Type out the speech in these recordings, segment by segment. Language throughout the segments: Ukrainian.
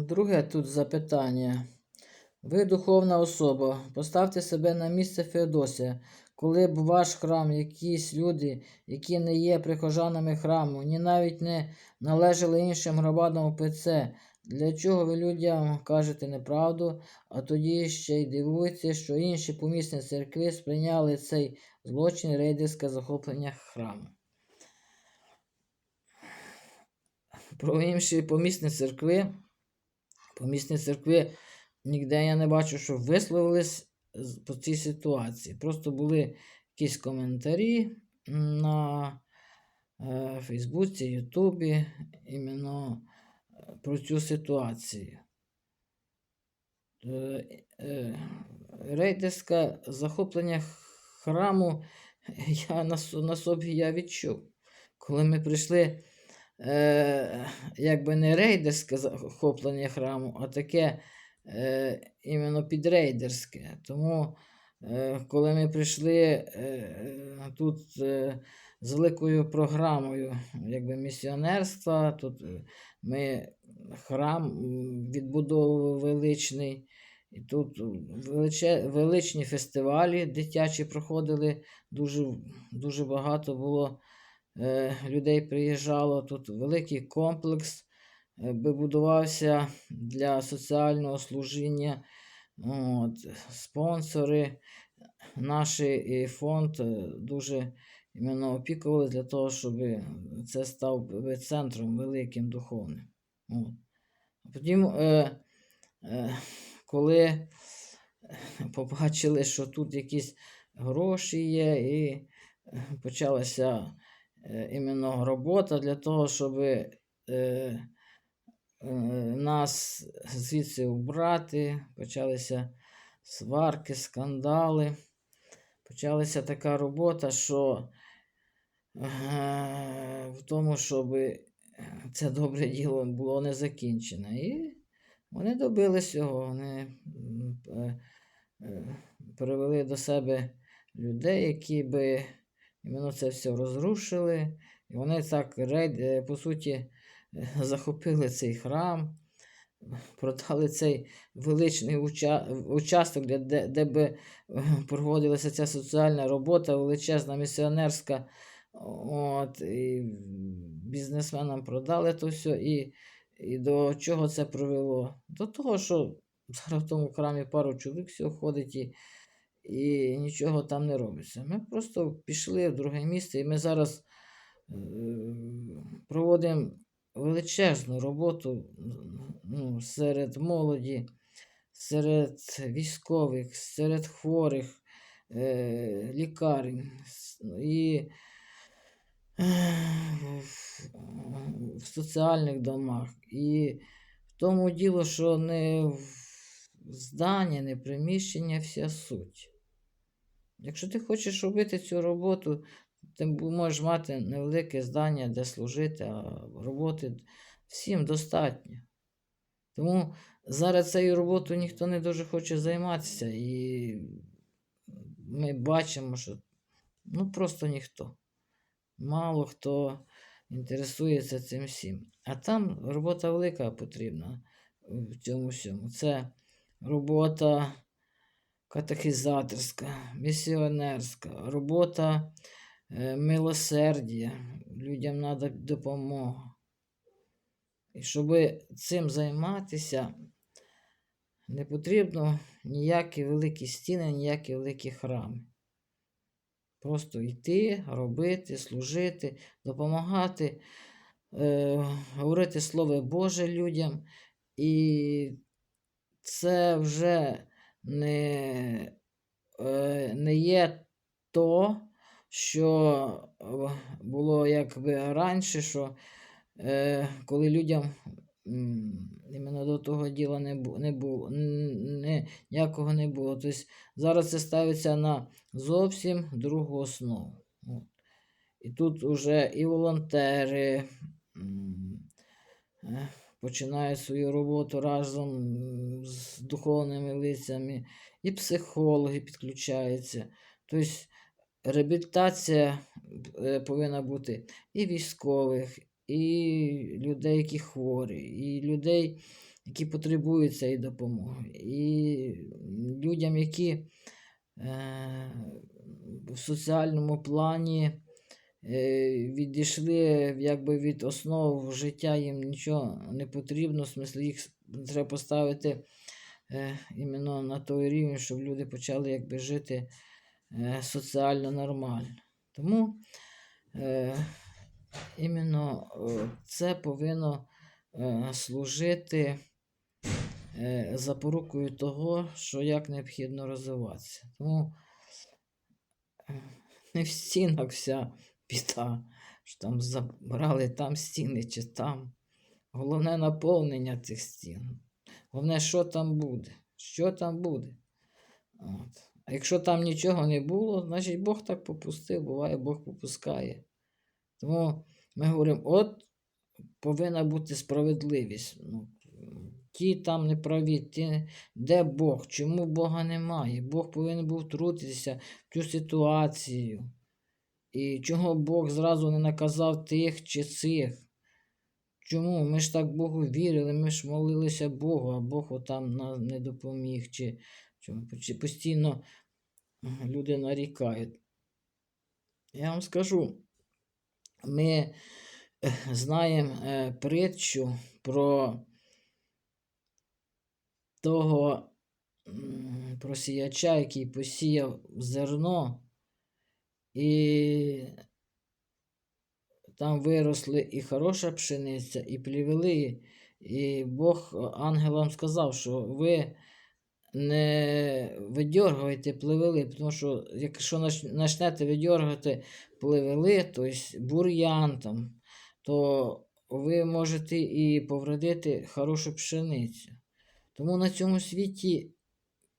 Друге тут запитання. Ви духовна особа. Поставте себе на місце Феодосія. Коли б ваш храм якісь люди, які не є прихожанами храму, ні навіть не належали іншим громадам УПЦ, для чого ви людям кажете неправду, а тоді ще й дивуєтеся, що інші помісні церкви сприйняли цей злочин рейдерське захоплення храму. Про інші помісні церкви. Помісні церкви ніде я не бачу, щоб висловились по цій ситуації. Просто були якісь коментарі на е, Фейсбуці, Ютубі іменно е, про цю ситуацію. Е, е, Рейдерське захоплення храму я на, на собі я відчув. Коли ми прийшли, е, якби не рейдерське захоплення храму, а таке е, іменно підрейдерське. Тому, е, коли ми прийшли е, тут е, з великою програмою якби місіонерства, тут е, ми храм відбудовували величний. І тут величні фестивалі дитячі проходили, дуже, дуже багато було е, людей приїжджало. Тут великий комплекс е, би будувався для соціального служіння. От, спонсори, наш фонд е, дуже іменно опікували для того, щоб це став центром великим духовним. От. Потім, е, е, коли побачили, що тут якісь гроші є, і е, почалася е, іменно робота для того, щоб е, е, нас звідси убрати, почалися сварки, скандали. Почалася така робота, що е, в тому, щоб це добре діло було не закінчене. І вони добились цього. Вони е, е, привели до себе людей, які би іменно це все розрушили. І вони так, е, по суті, захопили цей храм, продали цей величний уча... участок, де, де, де би проводилася ця соціальна робота, величезна місіонерська. От, і бізнесменам продали то все. І, і до чого це привело? До того, що зараз в тому храмі пару чоловік всього ходить і, і нічого там не робиться. Ми просто пішли в друге місце, і ми зараз е, проводимо величезну роботу ну, серед молоді, серед військових, серед хворих, е, лікарень. І в- в соціальних домах. І в тому діло, що не в здання, не приміщення вся суть. Якщо ти хочеш робити цю роботу, ти можеш мати невелике здання, де служити, а роботи всім достатньо. Тому зараз цією роботою ніхто не дуже хоче займатися, і ми бачимо, що ну просто ніхто. Мало хто інтересується цим всім. А там робота велика потрібна в цьому всьому. Це робота катехізаторська, місіонерська, робота е, милосердя. Людям треба допомога. І щоб цим займатися, не потрібно ніякі великі стіни, ніякі великі храми. Просто йти, робити, служити, допомагати, е, говорити Слово Боже людям. І це вже не, е, не є то, що е, було якби раніше, що е, коли людям іменно до того діла не, бу, не було, не, ніякого не було. Тобто зараз це ставиться на зовсім другу основу. І тут уже і волонтери починають свою роботу разом з духовними лицями, і психологи підключаються. Тобто реабілітація е, повинна бути і військових, і людей, які хворі, і людей, які потребують цієї допомоги. І людям, які е, в соціальному плані відійшли якби від основ життя, їм нічого не потрібно, в смислі їх треба поставити е, іменно на той рівень, щоб люди почали якби жити е, соціально нормально. Тому е, іменно е, це повинно е, служити е, запорукою того, що як необхідно розвиватися. Тому е, не в стінах вся біда, що там забрали там стіни чи там. Головне наповнення цих стін. Головне, що там буде. Що там буде. От. А якщо там нічого не було, значить Бог так попустив, буває, Бог попускає. Тому ми говоримо, от повинна бути справедливість. Ну, ті там не праві, ті, де Бог? Чому Бога немає? Бог повинен був втрутитися в цю ситуацію. І чого Бог зразу не наказав тих чи цих? Чому? Ми ж так Богу вірили, ми ж молилися Богу, а Бог отам нам не допоміг. Чи? Чи постійно люди нарікають. Я вам скажу, ми е, знаємо е, притчу про того м, про сіяча, який посіяв зерно, і там виросли і хороша пшениця, і плівели. І Бог ангелам сказав, що ви не видьоргуйте плевели, тому що якщо почнете видьоргувати плевели, тобто бур'ян там, то ви можете і повредити хорошу пшеницю. Тому на цьому світі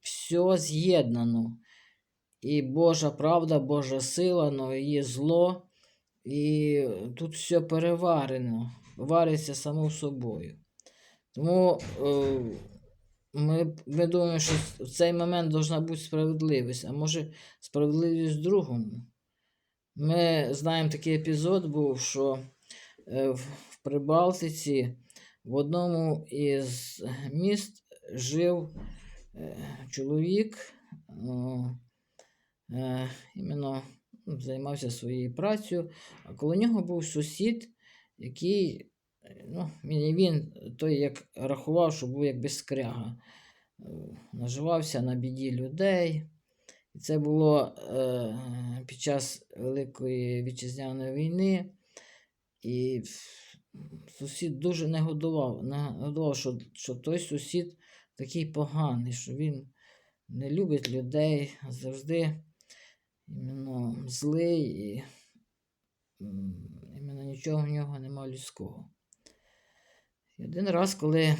все з'єднано. І Божа правда, Божа сила, но є зло, і тут все переварено, вариться само собою. Тому е, ми, ми думаємо, що в цей момент повинна бути справедливість, а може справедливість в другому. Ми знаємо такий епізод був, що е, в, Прибалтиці в одному із міст жив е, чоловік, о, е, іменно ну, займався своєю працею, а коло нього був сусід, який, ну, він, він той як рахував, що був як безкряга. Е, Наживався на біді людей. І це було е, під час Великої Вітчизняної війни. І сусід дуже негодував, негодував, що, що той сусід такий поганий, що він не любить людей, завжди іменно злий і іменно нічого в нього нема людського. І один раз, коли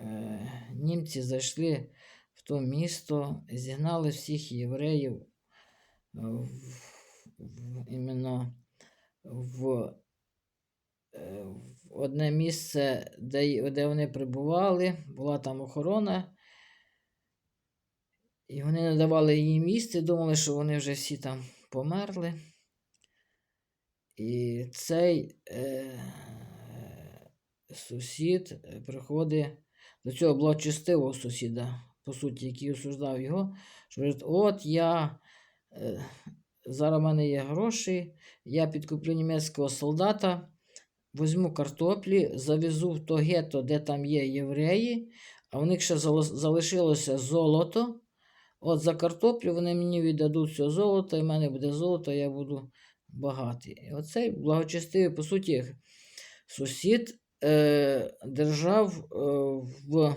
е, німці зайшли в то місто, зігнали всіх євреїв е, в, в, іменно в, е, в одне місце, де, де вони прибували, була там охорона. І вони не давали їм їсти, думали, що вони вже всі там померли. І цей е, сусід е, приходить до цього благочестивого сусіда, по суті, який осуждав його, що говорить, от я. Е, зараз в мене є гроші, я підкуплю німецького солдата, візьму картоплі, завезу в то гетто, де там є євреї, а в них ще залишилося золото. От за картоплю вони мені віддадуть все золото, і в мене буде золото, я буду багатий. І оцей благочестивий, по суті, сусід е, держав е, в.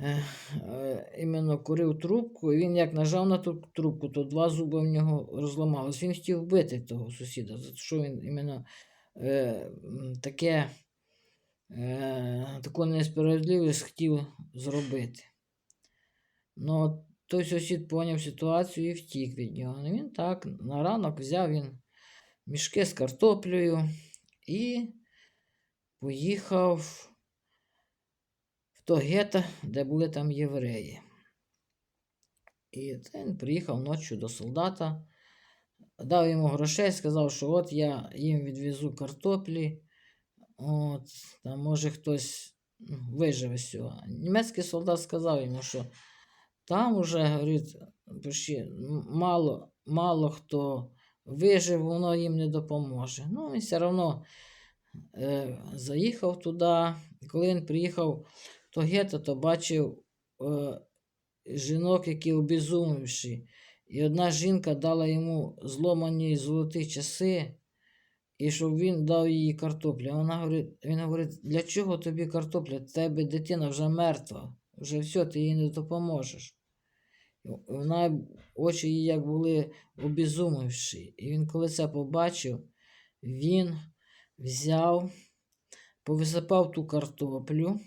Е, е, іменно курив трубку, і він як нажав на ту трубку, то два зуби в нього розламалось. Він хотів вбити того сусіда, за те, що він іменно е, таке, е, таку несправедливість хотів зробити. Ну, той сусід поняв ситуацію і втік від нього. Ну, він так на ранок взяв він мішки з картоплею і поїхав в то гетто, де були там євреї. І він приїхав ночі до солдата, дав йому грошей, сказав, що от я їм відвезу картоплі, От, там може хтось ну, виживе з цього. Німецький солдат сказав йому, що там уже, говорить, мало, мало хто вижив, воно їм не допоможе. Ну, він все одно е, заїхав туди. Коли він приїхав до гетто, то бачив е, жінок, які обезумівші. І одна жінка дала йому зломані золоті часи, і щоб він дав їй картоплю. Вона говорить, він говорить, для чого тобі картопля? Тебе дитина вже мертва, вже все, ти їй не допоможеш. І Вона, очі її як були обезумівші. І він, коли це побачив, він взяв, повисипав ту картоплю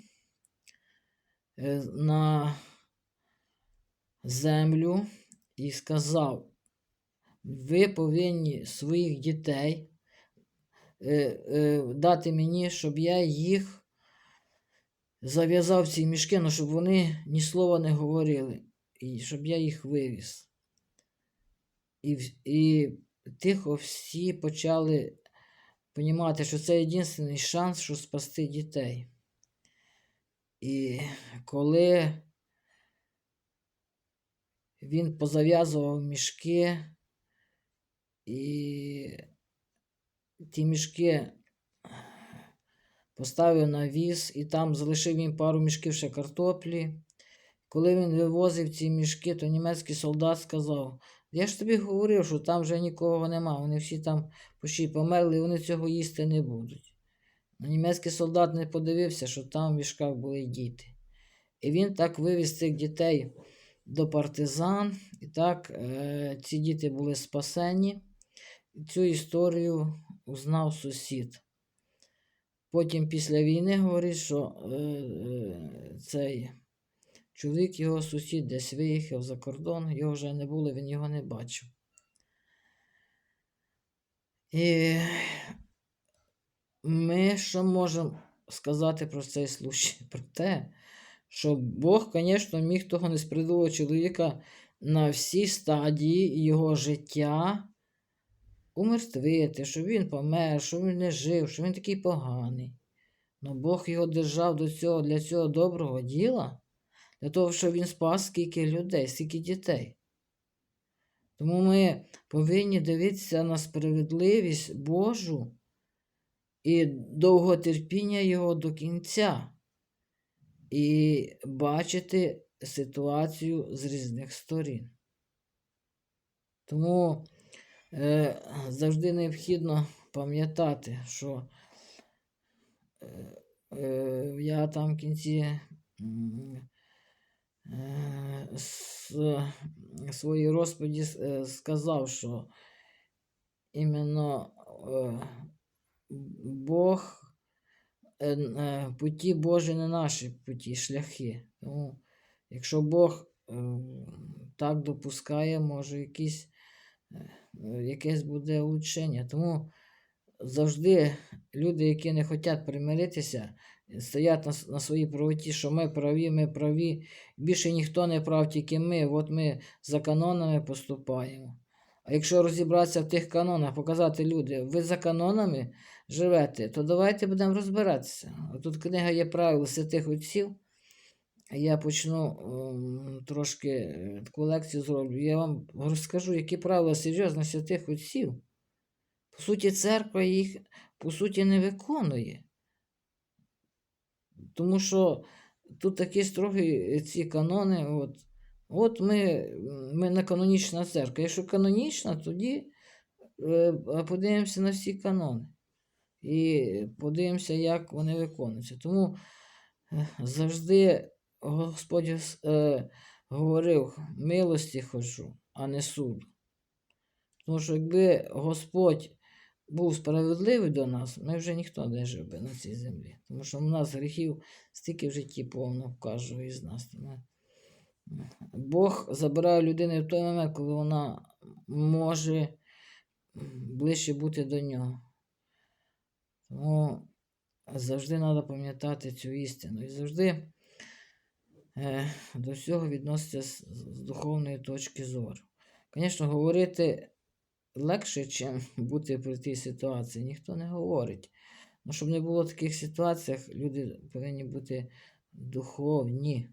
е, на землю і сказав: ви повинні своїх дітей е, е, дати мені, щоб я їх зав'язав ці мішки, ну, щоб вони ні слова не говорили, і щоб я їх вивіз. І, і тихо всі почали розуміти, що це єдиний шанс, щоб спасти дітей. І коли він позав'язував мішки, і ті мішки поставив на віз, і там залишив їм пару мішків ще картоплі. Коли він вивозив ці мішки, то німецький солдат сказав: Я ж тобі говорив, що там вже нікого нема, вони всі там почти померли, і вони цього їсти не будуть. Ну, Німецький солдат не подивився, що там в мішках були діти. І він так вивіз цих дітей до партизан, і так е, ці діти були спасені. І Цю історію узнав сусід. Потім після війни говорить, що е, е, цей чоловік, його сусід десь виїхав за кордон, його вже не було, він його не бачив. І ми що можемо сказати про цей случай? Про те, що Бог, звісно, міг того неспридлого чоловіка на всі стадії його життя умертвити, щоб він помер, щоб він не жив, що він такий поганий. Но Бог його держав до цього, для цього доброго діла, для того, щоб він спас скільки людей, скільки дітей. Тому ми повинні дивитися на справедливість Божу і довготерпіння Його до кінця, і бачити ситуацію з різних сторін. Тому е, завжди необхідно пам'ятати, що е, е, я там в кінці м, е, своїй розповіді е, сказав, що іменно е, Бог, е, е, путі Божі не наші путі, шляхи. Тому, якщо Бог е, так допускає, може якісь, е, якесь буде улучшення. Тому завжди люди, які не хочуть примиритися, стоять на, на своїй правоті, що ми праві, ми праві. Більше ніхто не прав, тільки ми. От ми за канонами поступаємо. А якщо розібратися в тих канонах, показати люди, ви за канонами живете, то давайте будемо розбиратися. Тут книга є правил святих отців. Я почну ем, трошки е, таку лекцію зроблю. Я вам розкажу, які правила серйозно святих отців. По суті, церква їх по суті не виконує. Тому що тут такі строгі е, ці канони. От, от ми, ми не канонічна церква. Якщо канонічна, тоді е, подивимося на всі канони. І подивимося, як вони виконуються. Тому е, завжди Господь говорив: милості хочу, а не суду. Тому що якби Господь був справедливий до нас, ми вже ніхто не жив би на цій землі. Тому що в нас гріхів стільки в житті повно в кожного із нас. Бог забирає людину в той момент, коли вона може ближче бути до нього. Тому завжди треба пам'ятати цю істину. І завжди е, до всього відноситься з, з духовної точки зору. Звісно, говорити легше, ніж бути при тій ситуації, ніхто не говорить. Ну, щоб не було таких ситуаціях, люди повинні бути духовні.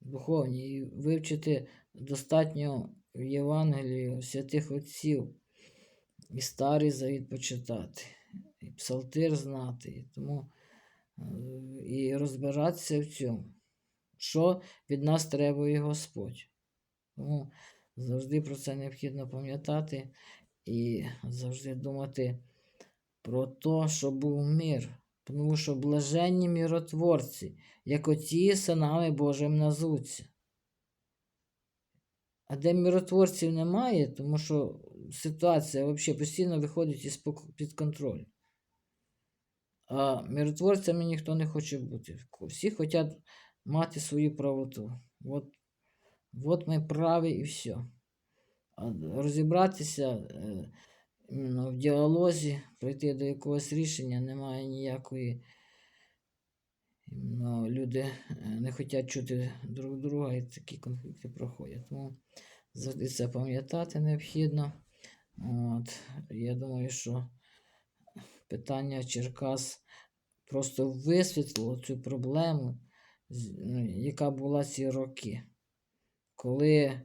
Духовні і вивчити достатньо в Євангелії святих отців і старий завіт почитати, і псалтир знати, і тому е, і розбиратися в цьому, що від нас требує Господь. Тому завжди про це необхідно пам'ятати і завжди думати про те, що був мир. Тому що блаженні миротворці, як оті синами Божим назуться. А де миротворців немає, тому що ситуація взагалі постійно виходить із під контролю. А миротворцями ніхто не хоче бути. Всі хочуть мати свою правоту. От, от ми праві і все. А розібратися е, в діалозі, прийти до якогось рішення немає ніякої. Люди е, не хочуть чути друг друга і такі конфлікти проходять. Тому завжди це пам'ятати необхідно. От, Я думаю, що питання Черкас просто висвітлило цю проблему, ну, яка була ці роки, коли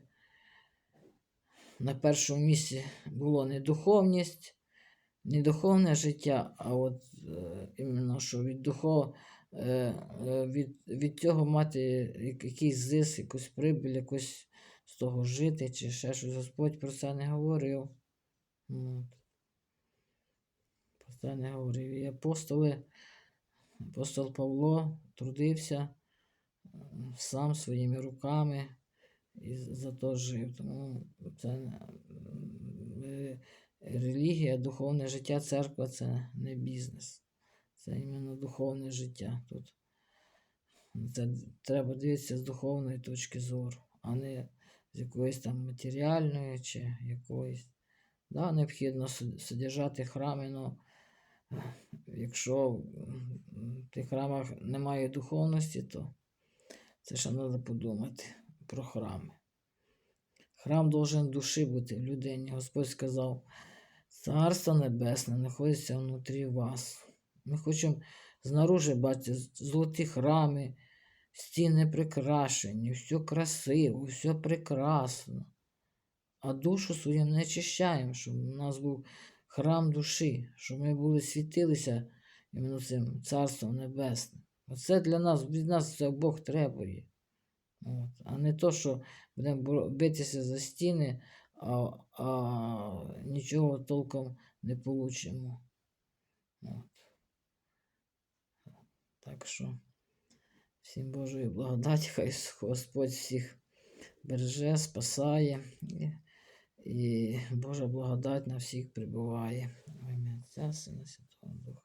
на першому місці було не духовність, не духовне життя, а от е, іменно що від духов, е, е, від, від цього мати якийсь зис, якусь прибіль, якось з того жити, чи ще щось. Господь про це не говорив. Про це не говорив. І апостоли, апостол Павло трудився сам своїми руками і за то жив. Тому це релігія, духовне життя, церква це не бізнес. Це іменно духовне життя. Тут це треба дивитися з духовної точки зору, а не з якоїсь там матеріальної чи якоїсь. Да, необхідно содержати храми, але якщо в тих храмах немає духовності, то це ще треба подумати про храми. Храм должен душі бути в людині. Господь сказав, Царство Небесне знаходиться внутрі вас. Ми хочемо знаружи бачити золоті храми, стіни прикрашені, все красиво, все прекрасно. А душу свою не очищаємо, щоб у нас був храм душі, щоб ми були світилися іменно цим Царством Небесним. Оце для нас, від нас це Бог требує. От. А не то, що будемо битися за стіни, а, а нічого толком не получимо. От. Так що всім Божої благодаті, хай Господь всіх береже, спасає. І, Божа благодать на всіх прибуває. Ім'я Отця, Сина, Святого.